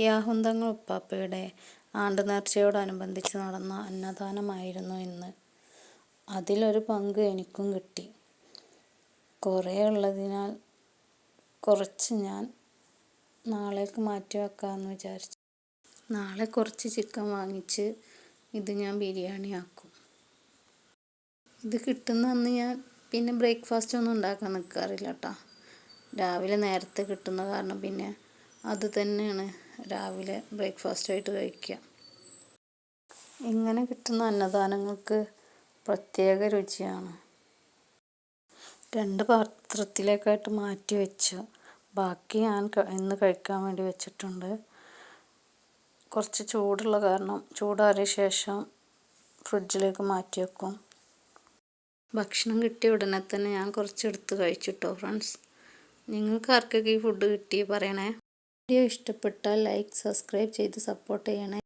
യാഹുന്തങ്ങൾ ഉപ്പാപ്പയുടെ ആണ്ട് നേർച്ചയോടനുബന്ധിച്ച് നടന്ന അന്നദാനമായിരുന്നു ഇന്ന്. അതിലൊരു പങ്ക് എനിക്കും കിട്ടി. കുറേ ഉള്ളതിനാൽ കുറച്ച് ഞാൻ നാളേക്ക് മാറ്റി വെക്കാമെന്ന് വിചാരിച്ചു. നാളെ കുറച്ച് ചിക്കൻ വാങ്ങിച്ച് ഇത് ഞാൻ ബിരിയാണി ആക്കും. ഇത് കിട്ടുന്ന അന്ന് ഞാൻ പിന്നെ ബ്രേക്ക്ഫാസ്റ്റ് ഒന്നും ഉണ്ടാക്കാൻ നിൽക്കാറില്ല കേട്ടോ രാവിലെ നേരത്തെ കിട്ടുന്ന കാരണം പിന്നെ അത് തന്നെയാണ്. രാവിലെ ബ്രേക്ക്ഫാസ്റ്റായിട്ട് കഴിക്കുക. ഇങ്ങനെ കിട്ടുന്ന അന്നദാനങ്ങൾക്ക് പ്രത്യേക രുചിയാണ്. രണ്ട് പാത്രത്തിലേക്കായിട്ട് മാറ്റി വെച്ചു ബാക്കി ഞാൻ ഇന്ന് കഴിക്കാൻ വേണ്ടി വെച്ചിട്ടുണ്ട്. കുറച്ച് ചൂടുള്ള കാരണം ചൂടാറിയ ശേഷം ഫ്രിഡ്ജിലേക്ക് മാറ്റി വെക്കും. ഭക്ഷണം കിട്ടിയ ഉടനെ തന്നെ ഞാൻ കുറച്ചെടുത്ത് കഴിച്ചിട്ടോ ഫ്രണ്ട്സ്? നിങ്ങൾക്ക് ആർക്കൊക്കെ ഈ ഫുഡ് കിട്ടി പറയണേ? വീഡിയോ ഇഷ്ടപ്പെട്ടാൽ ലൈക്ക് സബ്സ്ക്രൈബ് ചെയ്ത് സപ്പോർട്ട് ചെയ്യണേ.